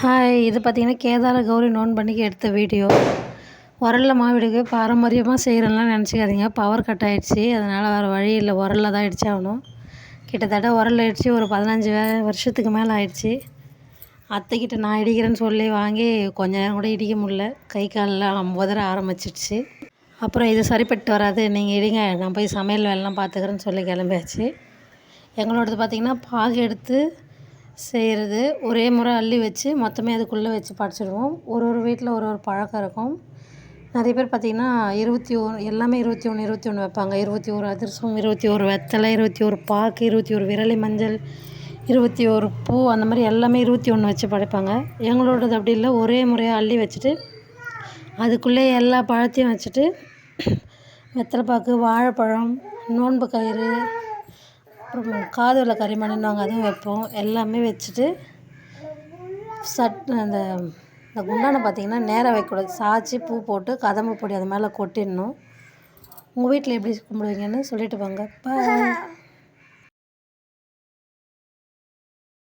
Hi இது பார்த்தீங்கன்னா Kedara Gowri known பண்ணிக்கு எடுத்த வீடியோ உரல்ல மாவிடுக்கு பாரம்பரியமாக செய்கிறேன்லாம் நினச்சிக்காதீங்க. பவர் கட் ஆகிடுச்சி அதனால் வேறு வழி இல்லை. உரல்ல தான் இடிச்சாகணும் கிட்டத்தட்ட உரல்ல இடித்து ஒரு பதினஞ்சு வே வருஷத்துக்கு மேலே ஆயிடுச்சு. அத்தைக்கிட்ட நான் இடிக்கிறேன்னு சொல்லி வாங்கி கொஞ்ச நேரம் கூட இடிக்க முடில கை காலெலாம் உதற ஆரம்பிச்சிடுச்சு. அப்புறம் இது சரிப்பட்டு வராது. நீங்கள் இடிங்க. நான் போய் சமையல் வேலைலாம் பார்த்துக்கிறேன்னு சொல்லி கிளம்பியாச்சு. எங்களோடது பார்த்திங்கன்னா பாகு எடுத்து செய்கிறது ஒரே முறை அள்ளி வச்சு மொத்தமே அதுக்குள்ளே வச்சு படைச்சிடுவோம். ஒரு ஒரு வீட்டில் ஒரு ஒரு பழக்கம் இருக்கும். நிறைய பேர் பார்த்திங்கன்னா இருபத்தி ஒரு எல்லாமே இருபத்தி ஒன்று இருபத்தி ஒன்று வைப்பாங்க. இருபத்தி ஒரு அதிரசம் இருபத்தி ஒரு வெத்தலை இருபத்தி ஒரு பாக்கு இருபத்தி ஒரு விரலி மஞ்சள் இருபத்தி ஒரு பூ அந்த மாதிரி எல்லாமே இருபத்தி ஒன்று வச்சு படைப்பாங்க. எங்களோடது அப்படி இல்லை. ஒரே முறையாக அள்ளி வச்சுட்டு அதுக்குள்ளே எல்லா பழத்தையும் வச்சுட்டு வெத்தலை பாக்கு வாழைப்பழம் நோன்பு கயிறு அப்புறம் காதுல கரிமணின்னுவாங்க அதுவும் வைப்போம். எல்லாமே வச்சுட்டு சட் அந்த இந்த குண்டானை பார்த்திங்கன்னா நேராக வைக்கக்கூடாது. சாய்ச்சி பூ போட்டு கதம்பு பொடி அது மேலே கொட்டிடணும். உங்கள் வீட்டில் எப்படி கும்பிடுவீங்கன்னு சொல்லிட்டு வாங்க.